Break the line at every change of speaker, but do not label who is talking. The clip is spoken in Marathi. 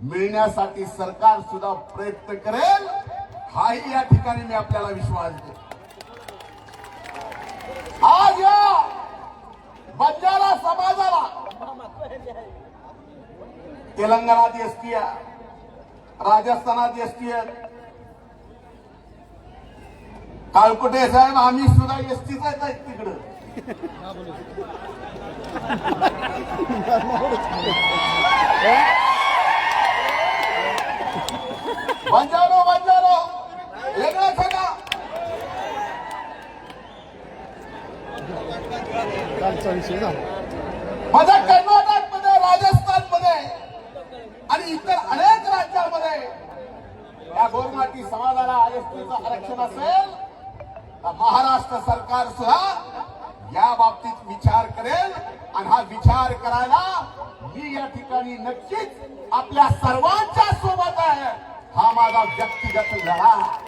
मिळण्यासाठी सरकार सुद्धा प्रयत्न करेल. हाही या ठिकाणी मी आपल्याला विश्वास देतो. आज या बंजारा समाजाला तेलंगणात एसटी आहे राजस्थानात एसटी आहे. काळकुटे साहेब आम्ही सुद्धा एसटीच आहेत तिकडं. बंजारो बंजारो। वेगळं सगळं
कालचा विषय झाला.
माझ्या कर्नाटकमध्ये राजस्थानमध्ये आणि इतर अनेक राज्यांमध्ये या गोरमाटी समाजाला एसटीचं आरक्षण असेल तर महाराष्ट्र सरकार सुद्धा या बाबतीत विचार करेल आणि हा विचार करायला मी या ठिकाणी नक्कीच आपल्या सर्वांच्या माझा व्यक्तिगत लढा